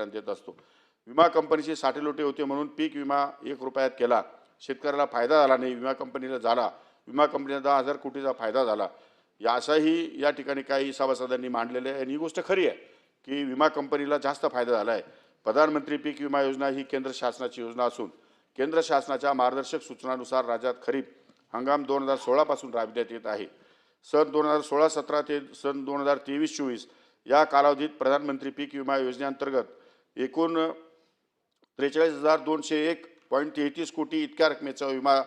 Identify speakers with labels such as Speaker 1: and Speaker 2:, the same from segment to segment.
Speaker 1: शेतकऱ्यांना देत असतो. विमा कंपनीची साठेलोटे होते म्हणून पीक विमा एक रुपयात केला. शेतकऱ्याला फायदा झाला नाही विमा कंपनीला झाला. विमा कंपनीला दहा हजार कोटीचा फायदा झाला. या असाही या ठिकाणी काही सभासदांनी मांडलेले आहे. आणि ही गोष्ट खरी आहे की विमा कंपनीला जास्त फायदा झाला आहे. प्रधानमंत्री पीक विमा योजना ही केंद्र शासनाची योजना असून केंद्र शासनाच्या मार्गदर्शक सूचनानुसार राज्यात खरीप हंगाम दोन हजार सोळापासून राबविण्यात येत आहे. सन दोन हजार सोळा सतरा ते सन दोन हजार तेवीस चोवीस या कालावधीत प्रधानमंत्री पीक विमा योजनेअंतर्गत एकूण त्रेचाळीस हजार दोनशे एक पॉईंट तेहतीस कोटी इतक्या रकमेचा विमा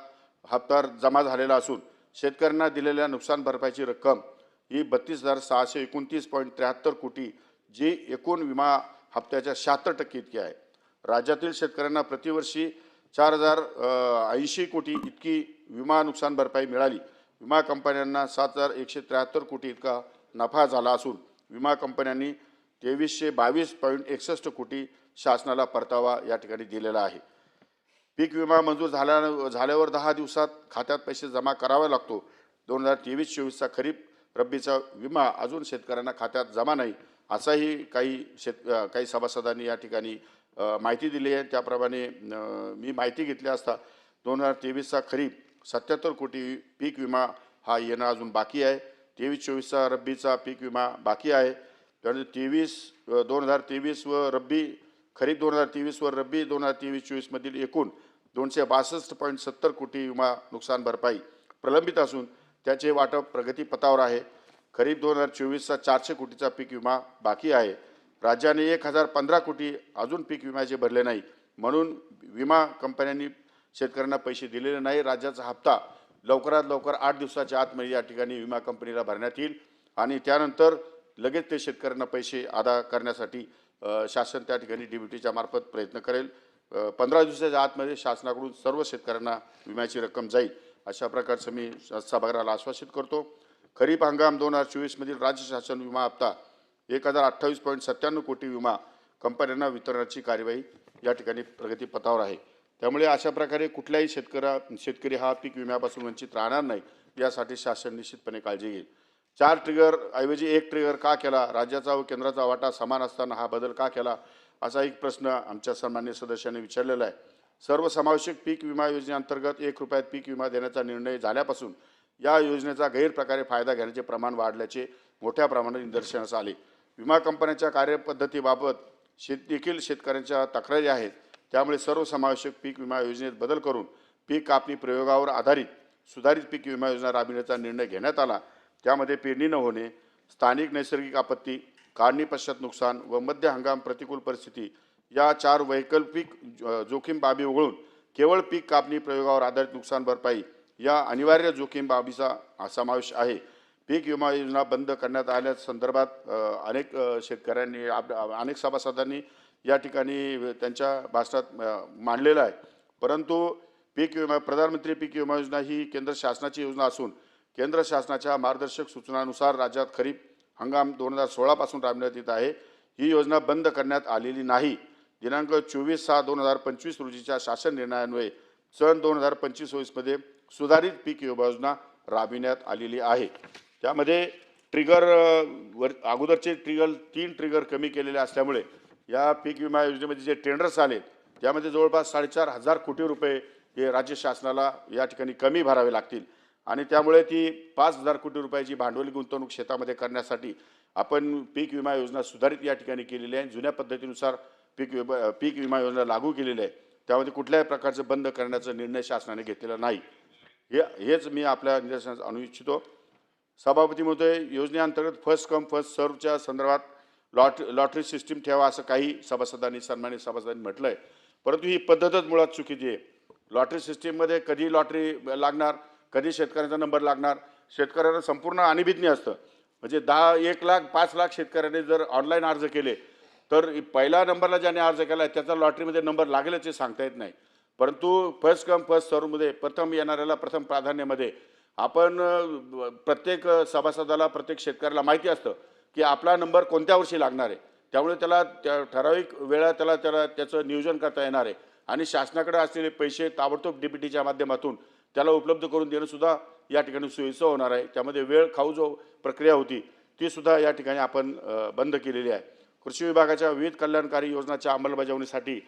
Speaker 1: हप्ता जमा झालेला असून शेतकऱ्यांना दिलेल्या नुकसान भरपाईची रक्कम ही बत्तीस हजार सहाशे एकोणतीस पॉईंट त्र्याहत्तर कोटी जी एकूण विमा हप्त्याच्या शहात्तर टक्के इतकी आहे. राज्यातील शेतकऱ्यांना प्रतिवर्षी चार हजार ऐंशी कोटी इतकी विमा नुकसान भरपाई मिळाली. विमा कंपन्यांना सात हजार एकशे त्र्याहत्तर कोटी इतका नफा झाला असून विमा कंपन्यांनी तेवीसशे बावीस पॉईंट एकसष्ट कोटी शासनाला परतावा या ठिकाणी दिलेला आहे. पीक विमा मंजूर झाल्या झाल्यावर दहा दिवसात खात्यात पैसे जमा करावा लागतो. दोन हजार तेवीस चोवीसचा खरीप रब्बीचा विमा अजून शेतकऱ्यांना खात्यात जमा नाही असाही काही शेत काही सभासदांनी या ठिकाणी माहिती दिली आहे. त्याप्रमाणे मी माहिती घेतली असता दोन हजार तेवीसचा खरीप सत्याहत्तर कोटी पीक विमा हा येणं अजून बाकी आहे. तेवीस चोवीसचा रब्बीचा पीक विमा बाकी आहे. त्यानंतर तेवीस दोन हजार तेवीस व रब्बी खरीप दोन हजार तेवीस व रब्बी दोन हजार तेवीस चोवीसमधील एकूण दोनशे बासष्ट पॉईंट सत्तर कोटी विमा नुकसान भरपाई प्रलंबित असून त्याचे वाटप प्रगतीपथावर आहे. खरीप दोन हजार चोवीसचा चारशे कोटीचा पीक विमा बाकी आहे. राज्याने एक हजार पंधरा कोटी अजून पीक विम्याचे भरले नाही. म्हणून विमा कंपन्यांनी शेतकऱ्यांना पैसे दिलेले नाही. राज्याचा हप्ता लवकरात लवकर आठ दिवसाच्या आतमध्ये या ठिकाणी विमा कंपनीला भरण्यात येईल. आणि त्यानंतर लगेच ते शेतकऱ्यांना पैसे अदा करण्यासाठी शासन त्या ठिकाणी डी बी टीच्या मार्फत प्रयत्न करेल. पंधरा दिवसाच्या आतमध्ये शासनाकडून सर्व शेतकऱ्यांना विम्याची रक्कम जाईल अशा प्रकारचं मी सभागृहाला आश्वासित करतो. खरीप हंगाम दोन हजार चोवीसमधील राज्य शासन विमा हप्ता एक हजार अठ्ठावीस पॉईंट सत्त्याण्णव कोटी विमा कंपन्यांना वितरणाची कार्यवाही या ठिकाणी प्रगतीपथावर आहे. त्यामुळे अशा प्रकारे कुठल्याही शेतकऱ्या शेतकरी हा पीक विम्यापासून वंचित राहणार नाही यासाठी शासन निश्चितपणे काळजी घेईल. चार ट्रिगर ऐवजी एक ट्रिगर का केला? राज्याचा व केंद्राचा वाटा समान असताना हा बदल का केला? असा एक प्रश्न आमच्या सन्मान्य सदस्यांनी विचारलेला आहे. सर्वसमावेशक पीक विमा योजनेअंतर्गत एक रुपयात पीक विमा देण्याचा निर्णय झाल्यापासून या योजनेचा गैरप्रकारे फायदा घेण्याचे प्रमाण वाढल्याचे मोठ्या प्रमाणात निदर्शनास आले. विमा कंपन्यांच्या कार्यपद्धतीबाबत शेत देखील शेतकऱ्यांच्या तक्रारी आहेत. त्यामुळे सर्वसमावेशक पीक विमा योजनेत बदल करून पीक कापणी प्रयोगावर आधारित सुधारित पीक विमा योजना राबविण्याचा निर्णय घेण्यात आला. त्यामध्ये पेरणी न होणे स्थानिक नैसर्गिक आपत्ती काढणी पश्चात नुकसान व मध्य हंगाम प्रतिकूल परिस्थिती या चार वैकल्पिक जोखीम बाबी वगळून केवळ पीक कापणी प्रयोगावर आधारित नुकसान भरपाई या अनिवार्य जोखीम बाबीचा समावेश आहे. पीक विमा योजना बंद करण्यात आल्या संदर्भात अनेक शेतकऱ्यांनी आप- अनेक सभासदांनी या ठिकाणी त्यांच्या भाषणात मांडलेलं आहे. परंतु पीक विमा प्रधानमंत्री पीक विमा योजना ही केंद्र शासनाची योजना असून केंद्र शासनाच्या मार्गदर्शक सूचनानुसार राज्यात खरीप हंगाम दोन हजार सोळापासून राबविण्यात येत आहे. ही योजना बंद करण्यात आलेली नाही. दिनांक चोवीस सहा दोन हजार पंचवीस रोजीच्या शासन निर्णयान्वये सन दोन हजार पंचवीस सव्वीसमध्ये सुधारित पीक विमा योजना राबविण्यात आलेली आहे. त्यामध्ये ट्रिगर वर अगोदरचे ट्रिगर तीन ट्रिगर कमी केलेले असल्यामुळे या पीक विमा योजनेमध्ये जे टेंडर्स आले त्यामध्ये जवळपास साडेचार हजार कोटी रुपये हे राज्य शासनाला या ठिकाणी कमी भरावे लागतील. आणि त्यामुळे ती पाच हजार कोटी रुपयाची भांडवली गुंतवणूक शेतामध्ये करण्यासाठी आपण पीक विमा योजना सुधारित या ठिकाणी केलेली आहे. जुन्या पद्धतीनुसार पीक विमा पीक विमा योजना लागू केलेली आहे. त्यामध्ये कुठल्याही प्रकारचं बंद करण्याचा निर्णय शासनाने घेतलेला नाही. हे हेच मी आपल्या निदर्शनास आणू इच्छितो. सभापती महोदय योजनेअंतर्गत फर्स्ट कम फर्स्ट सर्वच्या संदर्भात लॉट लॉटरी सिस्टीम ठेवा असं काही सभासदांनी सन्मानित सभासदांनी म्हटलं आहे परंतु ही पद्धतच मुळात चुकीची आहे. लॉटरी सिस्टीममध्ये कधी लॉटरी लागणार कधी शेतकऱ्यांचा नंबर लागणार? शेतकऱ्याला संपूर्ण अनिभिज्ञ असतं. म्हणजे दहा एक लाख पाच लाख शेतकऱ्यांनी जर ऑनलाईन अर्ज केले तर पहिल्या नंबरला ज्याने अर्ज केला आहे त्याचा लॉटरीमध्ये नंबर लागेलच हे सांगता येत नाही. परंतु फर्स्ट कम फर्स्ट सर्वमध्ये प्रथम येणाऱ्याला प्रथम प्राधान्यामध्ये आपण प्रत्येक सभासदाला प्रत्येक शेतकऱ्याला माहिती असतं की आपला नंबर कोणत्या वर्षी लागणार आहे. त्यामुळे त्याला त्या ठराविक वेळा त्याला त्याला त्याचं नियोजन करता येणार आहे. आणि शासनाकडे असलेले पैसे ताबडतोब डी पी टीच्या माध्यमातून त्याला उपलब्ध करून देणं सुद्धा या ठिकाणी सोयीचं होणार आहे. त्यामध्ये वेळ खाऊ जो प्रक्रिया होती ती सुद्धा या ठिकाणी आपण बंद केलेली आहे. कृषी विभागाच्या विविध कल्याणकारी योजनांच्या अंमलबजावणीसाठी